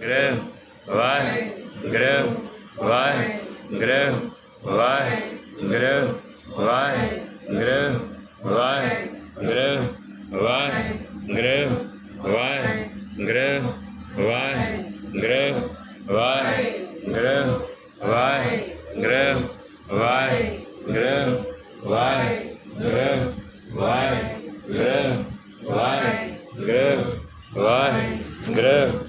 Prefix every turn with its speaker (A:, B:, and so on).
A: ਗ੍ਰਹਿ ਵਾਹਿ ਗ੍ਰਹਿ ਵਾਹਿ ਗ੍ਰਹਿ ਵਾਹਿ ਗ੍ਰਹਿ ਵਾਹਿ ਗ੍ਰਹਿ ਵਾਹਿ ਗ੍ਰਹਿ ਵਾਹਿ ਗ੍ਰਹਿ ਵਾਹਿ ਗ੍ਰਹਿ ਵਾਹਿ ਗ੍ਰਹਿ ਵਾਹਿ ਗ੍ਰਹਿ ਵਾਹਿ ਗ੍ਰਹਿ ਵਾਹਿ ਗ੍ਰਹਿ ਵਾਹਿ ਗ੍ਰਹਿ ਵਾਹਿ ਗ੍ਰਹਿ ਵਾਹਿ ਗ੍ਰਹਿ ਵਾਹਿ ਗ੍ਰਹਿ